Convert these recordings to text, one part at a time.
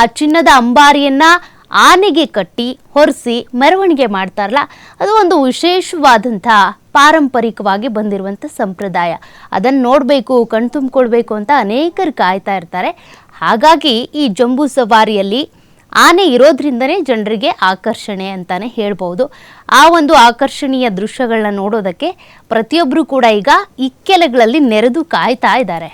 ಆ ಚಿನ್ನದ ಅಂಬಾರಿಯನ್ನ ಆನೆಗೆ ಕಟ್ಟಿ ಹೊರಿಸಿ ಮೆರವಣಿಗೆ ಮಾಡ್ತಾರಲ್ಲ, ಅದು ಒಂದು ವಿಶೇಷವಾದಂತಹ ಪಾರಂಪರಿಕವಾಗಿ ಬಂದಿರುವಂಥ ಸಂಪ್ರದಾಯ. ಅದನ್ನು ನೋಡಬೇಕು ಕಣ್ತುಂಬಿಕೊಳ್ಬೇಕು ಅಂತ ಅನೇಕರು ಕಾಯ್ತಾ ಇರ್ತಾರೆ. ಹಾಗಾಗಿ ಈ ಜಂಬೂ ಸವಾರಿಯಲ್ಲಿ ಆನೆ ಇರೋದ್ರಿಂದನೇ ಜನರಿಗೆ ಆಕರ್ಷಣೆ ಅಂತಾನೆ ಹೇಳ್ಬೋದು. ಆ ಒಂದು ಆಕರ್ಷಣೀಯ ದೃಶ್ಯಗಳನ್ನ ನೋಡೋದಕ್ಕೆ ಪ್ರತಿಯೊಬ್ಬರು ಕೂಡ ಈಗ ಇಕ್ಕೆಲೆಗಳಲ್ಲಿ ನೆರೆದು ಕಾಯ್ತಾ ಇದ್ದಾರೆ.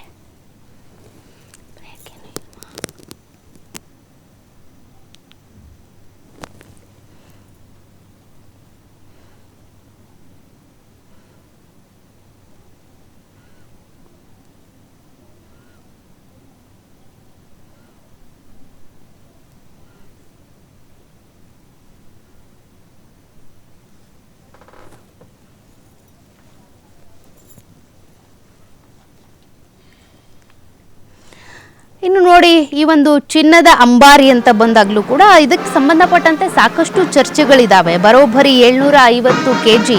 ಇನ್ನು ನೋಡಿ, ಈ ಒಂದು ಚಿನ್ನದ ಅಂಬಾರಿ ಅಂತ ಬಂದಾಗಲೂ ಕೂಡ ಇದಕ್ಕೆ ಸಂಬಂಧಪಟ್ಟಂತೆ ಸಾಕಷ್ಟು ಚರ್ಚೆಗಳಿದ್ದಾವೆ ಬರೋಬ್ಬರಿ ಏಳ್ನೂರ ಐವತ್ತು ಕೆ ಜಿ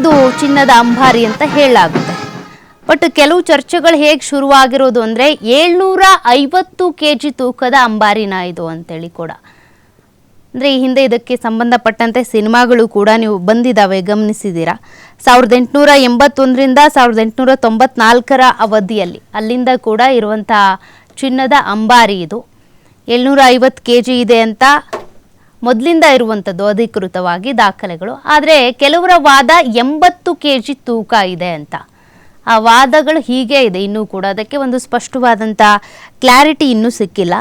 ಇದು ಚಿನ್ನದ ಅಂಬಾರಿ ಅಂತ ಹೇಳಲಾಗುತ್ತೆ. ಬಟ್ ಕೆಲವು ಚರ್ಚೆಗಳು ಹೇಗೆ ಶುರುವಾಗಿರೋದು ಅಂದರೆ ಏಳ್ನೂರ ಐವತ್ತು ಕೆ ಜಿ ತೂಕದ ಅಂಬಾರಿನ ಇದು ಅಂತೇಳಿ ಕೂಡ. ಅಂದರೆ ಈ ಹಿಂದೆ ಇದಕ್ಕೆ ಸಂಬಂಧಪಟ್ಟಂತೆ ಸಿನಿಮಾಗಳು ಕೂಡ ನೀವು ಬಂದಿದ್ದಾವೆ ಗಮನಿಸಿದ್ದೀರಾ? ಸಾವಿರದ ಎಂಟುನೂರ ಎಂಬತ್ತೊಂದರಿಂದ ಸಾವಿರದ ಎಂಟುನೂರ ತೊಂಬತ್ನಾಲ್ಕರ ಅವಧಿಯಲ್ಲಿ, ಅಲ್ಲಿಂದ ಕೂಡ ಇರುವಂಥ ಚಿನ್ನದ ಅಂಬಾರಿ ಇದು. ಏಳ್ನೂರ ಐವತ್ತು ಕೆ ಜಿ ಇದೆ ಅಂತ ಮೊದಲಿಂದ ಇರುವಂಥದ್ದು ಅಧಿಕೃತವಾಗಿ ದಾಖಲೆಗಳು. ಆದರೆ ಕೆಲವರ ವಾದ ಎಂಬತ್ತು ಕೆ ಜಿ ತೂಕ ಇದೆ ಅಂತ. ಆ ವಾದಗಳು ಹೀಗೆ ಇದೆ, ಇನ್ನೂ ಕೂಡ ಅದಕ್ಕೆ ಒಂದು ಸ್ಪಷ್ಟವಾದಂಥ ಕ್ಲಾರಿಟಿ ಇನ್ನೂ ಸಿಕ್ಕಿಲ್ಲ.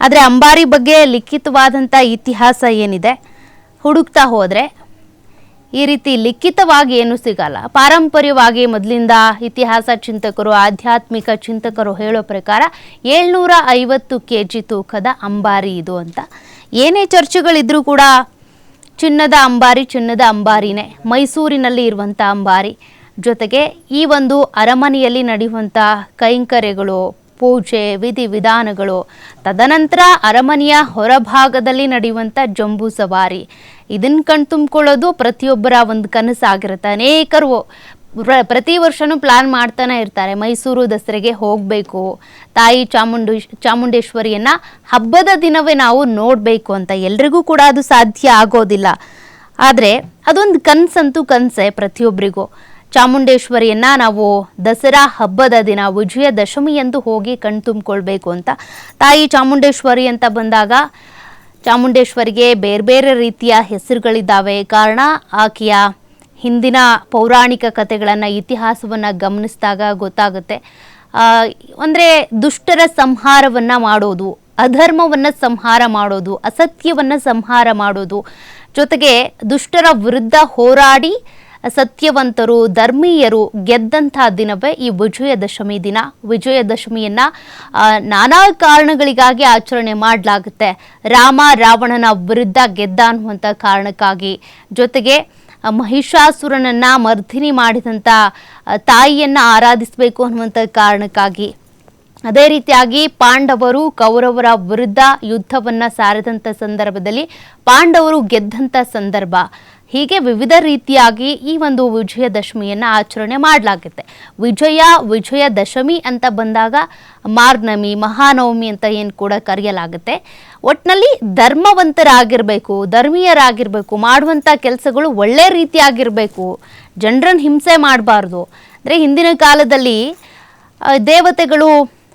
ಆದರೆ ಅಂಬಾರಿ ಬಗ್ಗೆ ಲಿಖಿತವಾದಂಥ ಇತಿಹಾಸ ಏನಿದೆ? ಹುಡುಕ್ತಾ ಹೋದರೆ ಈ ರೀತಿ ಲಿಖಿತವಾಗಿ ಏನು ಸಿಗಲ್ಲ. ಪಾರಂಪರ್ಯವಾಗಿ ಮೊದಲಿಂದ ಇತಿಹಾಸ ಚಿಂತಕರು, ಆಧ್ಯಾತ್ಮಿಕ ಚಿಂತಕರು ಹೇಳೋ ಪ್ರಕಾರ ಏಳ್ನೂರ ಐವತ್ತು ಕೆ ಜಿ ತೂಕದ ಅಂಬಾರಿ ಇದು ಅಂತ. ಏನೇ ಚರ್ಚೆಗಳಿದ್ರೂ ಕೂಡ ಚಿನ್ನದ ಅಂಬಾರಿ ಚಿನ್ನದ ಅಂಬಾರಿನೇ. ಮೈಸೂರಿನಲ್ಲಿ ಇರುವಂಥ ಅಂಬಾರಿ. ಜೊತೆಗೆ ಈ ಒಂದು ಅರಮನೆಯಲ್ಲಿ ನಡೆಯುವಂಥ ಕೈಂಕರ್ಯಗಳು ಪೂಜೆ ವಿಧಿವಿಧಾನಗಳು ತದನಂತರ ಅರಮನೆಯ ಹೊರಭಾಗದಲ್ಲಿ ನಡೆಯುವಂಥ ಜಂಬೂ ಸವಾರಿ. ಇದನ್ನು ಕಣ್ತುಂಬ್ಕೊಳ್ಳೋದು ಪ್ರತಿಯೊಬ್ಬರ ಒಂದು ಕನಸಾಗಿರುತ್ತೆ. ಅನೇಕರು ಪ್ರತಿ ವರ್ಷನೂ ಪ್ಲಾನ್ ಮಾಡ್ತಾನೆ ಇರ್ತಾರೆ. ಮೈಸೂರು ದಸರೆಗೆ ಹೋಗಬೇಕು. ತಾಯಿ ಚಾಮುಂಡಿ, ಚಾಮುಂಡೇಶ್ವರಿಯನ್ನು ಹಬ್ಬದ ದಿನವೇ ನಾವು ನೋಡಬೇಕು ಅಂತ ಎಲ್ರಿಗೂ ಕೂಡ ಅದು ಸಾಧ್ಯ ಆಗೋದಿಲ್ಲ. ಆದರೆ ಅದೊಂದು ಕನಸಂತೂ ಕನಸೇ ಪ್ರತಿಯೊಬ್ಬರಿಗೂ ಚಾಮುಂಡೇಶ್ವರಿಯನ್ನ ನಾವು ದಸರಾ ಹಬ್ಬದ ದಿನ ವಿಜಯದಶಮಿಯಂದು ಹೋಗಿ ಕಣ್ತುಂಬಿಕೊಳ್ಬೇಕು ಅಂತ. ತಾಯಿ ಚಾಮುಂಡೇಶ್ವರಿ ಅಂತ ಬಂದಾಗ ಚಾಮುಂಡೇಶ್ವರಿಗೆ ಬೇರೆ ಬೇರೆ ರೀತಿಯ ಹೆಸರುಗಳಿದ್ದಾವೆ. ಕಾರಣ ಆಕೆಯ ಹಿಂದಿನ ಪೌರಾಣಿಕ ಕಥೆಗಳನ್ನು, ಇತಿಹಾಸವನ್ನು ಗಮನಿಸಿದಾಗ ಗೊತ್ತಾಗುತ್ತೆ. ಅಂದರೆ ದುಷ್ಟರ ಸಂಹಾರವನ್ನು ಮಾಡೋದು, ಅಧರ್ಮವನ್ನು ಸಂಹಾರ ಮಾಡೋದು, ಅಸತ್ಯವನ್ನು ಸಂಹಾರ ಮಾಡೋದು, ಜೊತೆಗೆ ದುಷ್ಟರ ವಿರುದ್ಧ ಹೋರಾಡಿ ಸತ್ಯವಂತರು, ಧರ್ಮೀಯರು ಗೆದ್ದಂಥ ದಿನವೇ ಈ ವಿಜಯದಶಮಿ ದಿನ. ವಿಜಯದಶಮಿಯನ್ನ ನಾನಾ ಕಾರಣಗಳಿಗಾಗಿ ಆಚರಣೆ ಮಾಡಲಾಗುತ್ತೆ. ರಾಮ ರಾವಣನ ವಿರುದ್ಧ ಗೆದ್ದ ಅನ್ನುವಂಥ ಕಾರಣಕ್ಕಾಗಿ. ಜೊತೆಗೆ ಮಹಿಷಾಸುರನನ್ನ ಮರ್ದಿನಿ ಮಾಡಿದಂಥ ತಾಯಿಯನ್ನ ಆರಾಧಿಸಬೇಕು ಅನ್ನುವಂಥ ಕಾರಣಕ್ಕಾಗಿ. ಅದೇ ರೀತಿಯಾಗಿ ಪಾಂಡವರು ಕೌರವರ ವಿರುದ್ಧ ಯುದ್ಧವನ್ನ ಸಾರಿದಂಥ ಸಂದರ್ಭದಲ್ಲಿ ಪಾಂಡವರು ಗೆದ್ದಂಥ ಸಂದರ್ಭ. ಹೀಗೆ ವಿವಿಧ ರೀತಿಯಾಗಿ ಈ ಒಂದು ವಿಜಯದಶಮಿಯನ್ನು ಆಚರಣೆ ಮಾಡಲಾಗುತ್ತೆ ವಿಜಯ, ವಿಜಯದಶಮಿ ಅಂತ ಬಂದಾಗ ಮಾರ್ನಮಿ, ಮಹಾನವಮಿ ಅಂತ ಏನು ಕೂಡ ಕರೆಯಲಾಗುತ್ತೆ. ಒಟ್ಟಿನಲ್ಲಿ ಧರ್ಮವಂತರಾಗಿರ್ಬೇಕು, ಧರ್ಮೀಯರಾಗಿರ್ಬೇಕು ಮಾಡುವಂಥ ಕೆಲಸಗಳು ಒಳ್ಳೆ ರೀತಿಯಾಗಿರಬೇಕು ಜನರನ್ನು ಹಿಂಸೆ ಮಾಡಬಾರ್ದು. ಅಂದರೆ ಹಿಂದಿನ ಕಾಲದಲ್ಲಿ ದೇವತೆಗಳು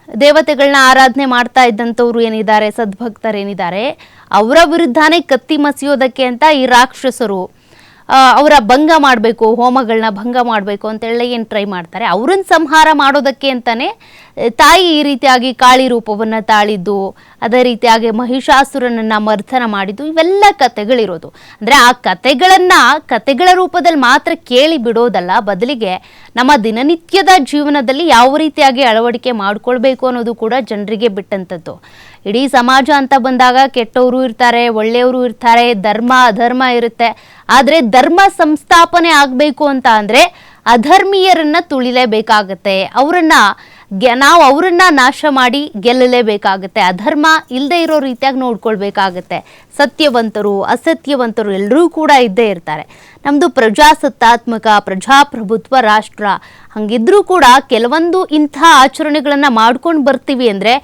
ದೇವತೆಗಳನ್ನ ಆರಾಧನೆ ಮಾಡ್ತಾ ಇದ್ದಂಥವ್ರು ಏನಿದ್ದಾರೆ, ಸದ್ಭಕ್ತರೇನಿದ್ದಾರೆ, ಅವರ ವಿರುದ್ಧನೇ ಕತ್ತಿ ಮಸಿಯೋದಕ್ಕೆ ಅಂತ ಈ ರಾಕ್ಷಸರು ಅವರ ಭಂಗ ಮಾಡಬೇಕು ಹೋಮಗಳನ್ನ ಭಂಗ ಮಾಡಬೇಕು ಅಂತೇಳಿ ಏನು ಟ್ರೈ ಮಾಡ್ತಾರೆ? ಅವ್ರನ್ನ ಸಂಹಾರ ಮಾಡೋದಕ್ಕೆ ಅಂತಾನೆ, ತಾಯಿ ಈ ರೀತಿಯಾಗಿ ಕಾಳಿ ರೂಪವನ್ನು ತಾಳಿದ್ದು ಅದೇ ರೀತಿಯಾಗಿ ಮಹಿಷಾಸುರನನ್ನ ಮರ್ಥನ ಮಾಡಿದ್ದು ಇವೆಲ್ಲ ಕತೆಗಳಿರೋದು ಅಂದರೆ ಆ ಕತೆಗಳನ್ನ ಕತೆಗಳ ರೂಪದಲ್ಲಿ ಮಾತ್ರ ಕೇಳಿ ಬಿಡೋದಲ್ಲ, ಬದಲಿಗೆ ನಮ್ಮ ದಿನನಿತ್ಯದ ಜೀವನದಲ್ಲಿ ಯಾವ ರೀತಿಯಾಗಿ ಅಳವಡಿಕೆ ಮಾಡ್ಕೊಳ್ಬೇಕು ಅನ್ನೋದು ಕೂಡ ಜನರಿಗೆ ಬಿಟ್ಟಂಥದ್ದು ಇಡೀ ಸಮಾಜ ಅಂತ ಬಂದಾಗ ಕೆಟ್ಟವರು ಇರ್ತಾರೆ, ಒಳ್ಳೆಯವರು ಇರ್ತಾರೆ, ಧರ್ಮ ಅಧರ್ಮ ಇರುತ್ತೆ. ಆದರೆ ಧರ್ಮ ಸಂಸ್ಥಾಪನೆ ಆಗಬೇಕು ಅಂತ ಅಂದರೆ ಅಧರ್ಮೀಯರನ್ನು ತುಳಿಲೇಬೇಕಾಗತ್ತೆ. ಅವರನ್ನ ನಾವು ಅವರನ್ನ ನಾಶ ಮಾಡಿ ಗೆಲ್ಲಲೇಬೇಕಾಗುತ್ತೆ. ಅಧರ್ಮ ಇಲ್ಲದೆ ಇರೋ ರೀತಿಯಾಗಿ ನೋಡ್ಕೊಳ್ಬೇಕಾಗತ್ತೆ. ಸತ್ಯವಂತರು, ಅಸತ್ಯವಂತರು ಎಲ್ಲರೂ ಕೂಡ ಇದ್ದೇ ಇರ್ತಾರೆ. ನಮ್ಮದು ಪ್ರಜಾಸತ್ತಾತ್ಮಕ, ಪ್ರಜಾಪ್ರಭುತ್ವ ರಾಷ್ಟ್ರ. ಹಂಗಿದ್ರೂ ಕೂಡ ಕೆಲವೊಂದು ಇಂಥ ಆಚರಣೆಗಳನ್ನು ಮಾಡ್ಕೊಂಡು ಬರ್ತೀವಿ ಅಂದರೆ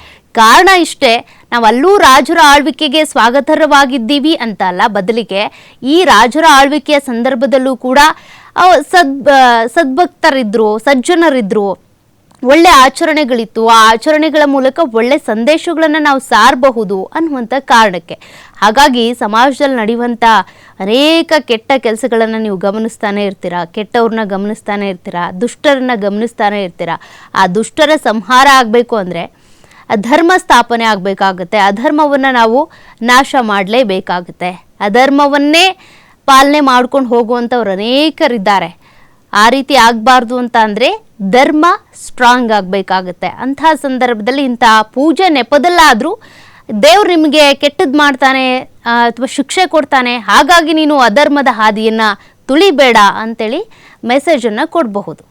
ಕಾರಣ ಇಷ್ಟೇ, ನಾವು ಅಲ್ಲೂ ರಾಜರ ಆಳ್ವಿಕೆಗೆ ಸ್ವಾಗತರವಾಗಿದ್ದೀವಿ ಅಂತ ಅಲ್ಲ, ಬದಲಿಗೆ ಈ ರಾಜರ ಆಳ್ವಿಕೆಯ ಸಂದರ್ಭದಲ್ಲೂ ಕೂಡ ಸದ್ ಸದ್ಭಕ್ತರಿದ್ರು, ಸಜ್ಜನರಿದ್ರು ಒಳ್ಳೆ ಆಚರಣೆಗಳಿತ್ತು. ಆ ಆಚರಣೆಗಳ ಮೂಲಕ ಒಳ್ಳೆ ಸಂದೇಶಗಳನ್ನು ನಾವು ಸಾರಬಹುದು ಅನ್ನುವಂಥ ಕಾರಣಕ್ಕೆ. ಹಾಗಾಗಿ ಸಮಾಜದಲ್ಲಿ ನಡೆಯುವಂಥ ಅನೇಕ ಕೆಟ್ಟ ಕೆಲಸಗಳನ್ನು ನೀವು ಗಮನಿಸ್ತಾನೆ ಇರ್ತೀರಾ? ಕೆಟ್ಟವ್ರನ್ನ ಗಮನಿಸ್ತಾನೆ ಇರ್ತೀರಾ? ದುಷ್ಟರನ್ನ ಗಮನಿಸ್ತಾನೆ ಇರ್ತೀರಾ? ಆ ದುಷ್ಟರ ಸಂಹಾರ ಆಗಬೇಕು ಅಂದರೆ ಅಧರ್ಮ ಸ್ಥಾಪನೆ ಆಗಬೇಕಾಗುತ್ತೆ. ಅಧರ್ಮವನ್ನು ನಾವು ನಾಶ ಮಾಡಲೇಬೇಕಾಗುತ್ತೆ. ಅಧರ್ಮವನ್ನೇ ಪಾಲನೆ ಮಾಡ್ಕೊಂಡು ಹೋಗುವಂಥವ್ರು ಅನೇಕರಿದ್ದಾರೆ. ಆ ರೀತಿ ಆಗಬಾರ್ದು ಅಂತ ಅಂದರೆ ಧರ್ಮ ಸ್ಟ್ರಾಂಗ್ ಆಗಬೇಕಾಗುತ್ತೆ. ಅಂಥ ಸಂದರ್ಭದಲ್ಲಿ ಇಂಥ ಪೂಜೆ ನೆಪದಲ್ಲಾದರೂ ದೇವ್ರು ನಿಮಗೆ ಕೆಟ್ಟದ್ದು ಮಾಡ್ತಾನೆ ಅಥವಾ ಶಿಕ್ಷೆ ಕೊಡ್ತಾನೆ, ಹಾಗಾಗಿ ನೀನು ಅಧರ್ಮದ ಹಾದಿಯನ್ನು ತುಳಿಬೇಡ ಅಂತೇಳಿ ಮೆಸೇಜನ್ನು ಕೊಡಬಹುದು.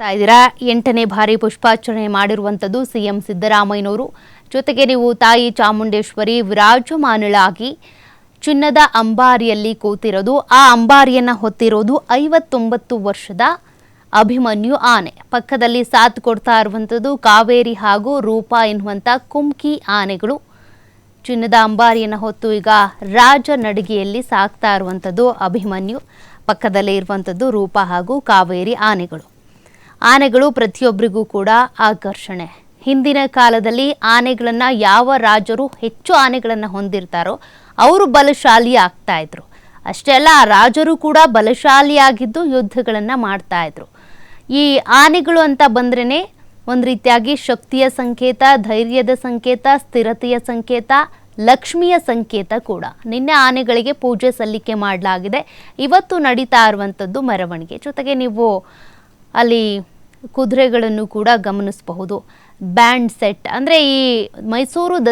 ನೋಡ್ತಾ ಇದ್ದೀರಾ? ಎಂಟನೇ ಬಾರಿ ಪುಷ್ಪಾರ್ಚನೆ ಮಾಡಿರುವಂಥದ್ದು ಸಿಎಂ ಸಿದ್ದರಾಮಯ್ಯನವರು. ಜೊತೆಗೆ ನೀವು ತಾಯಿ ಚಾಮುಂಡೇಶ್ವರಿ ವಿರಾಜಮಾನಳಾಗಿ ಚಿನ್ನದ ಅಂಬಾರಿಯಲ್ಲಿ ಕೂತಿರೋದು, ಆ ಅಂಬಾರಿಯನ್ನು ಹೊತ್ತಿರೋದು ಐವತ್ತೊಂಬತ್ತು ವರ್ಷದ ಅಭಿಮನ್ಯು ಆನೆ. ಪಕ್ಕದಲ್ಲಿ ಸಾಥ್ ಕೊಡ್ತಾ ಇರುವಂಥದ್ದು ಕಾವೇರಿ ಹಾಗೂ ರೂಪ ಎನ್ನುವಂಥ ಕುಮ್ಕಿ ಆನೆಗಳು. ಚಿನ್ನದ ಅಂಬಾರಿಯನ್ನು ಹೊತ್ತು ಈಗ ರಾಜ ನಡಿಗೆಯಲ್ಲಿ ಸಾಕ್ತಾ ಇರುವಂಥದ್ದು ಅಭಿಮನ್ಯು. ಪಕ್ಕದಲ್ಲೇ ಇರುವಂಥದ್ದು ರೂಪ ಹಾಗೂ ಕಾವೇರಿ ಆನೆಗಳು. ಆನೆಗಳು ಪ್ರತಿಯೊಬ್ಬರಿಗೂ ಕೂಡ ಆಕರ್ಷಣೆ. ಹಿಂದಿನ ಕಾಲದಲ್ಲಿ ಆನೆಗಳನ್ನು ಯಾವ ರಾಜರು ಹೆಚ್ಚು ಆನೆಗಳನ್ನು ಹೊಂದಿರ್ತಾರೋ ಅವರು ಬಲಶಾಲಿ ಆಗ್ತಾ ಇದ್ರು. ಅಷ್ಟೇ ಅಲ್ಲ ಆ ರಾಜರು ಕೂಡ ಬಲಶಾಲಿಯಾಗಿದ್ದು ಯುದ್ಧಗಳನ್ನು ಮಾಡ್ತಾ ಇದ್ರು. ಈ ಆನೆಗಳು ಅಂತ ಬಂದ್ರೇ ಒಂದು ರೀತಿಯಾಗಿ ಶಕ್ತಿಯ ಸಂಕೇತ, ಧೈರ್ಯದ ಸಂಕೇತ, ಸ್ಥಿರತೆಯ ಸಂಕೇತ, ಲಕ್ಷ್ಮಿಯ ಸಂಕೇತ ಕೂಡ. ನಿನ್ನೆ ಆನೆಗಳಿಗೆ ಪೂಜೆ ಸಲ್ಲಿಕೆ ಮಾಡಲಾಗಿದೆ. ಇವತ್ತು ನಡೀತಾ ಇರುವಂಥದ್ದು ಮೆರವಣಿಗೆ. ಜೊತೆಗೆ ನೀವು ಅಲ್ಲಿ ಕುದುರೆಗಳನ್ನು ಕೂಡ ಗಮನಿಸಬಹುದು. ಬ್ಯಾಂಡ್ ಸೆಟ್ ಅಂದರೆ ಈ ಮೈಸೂರು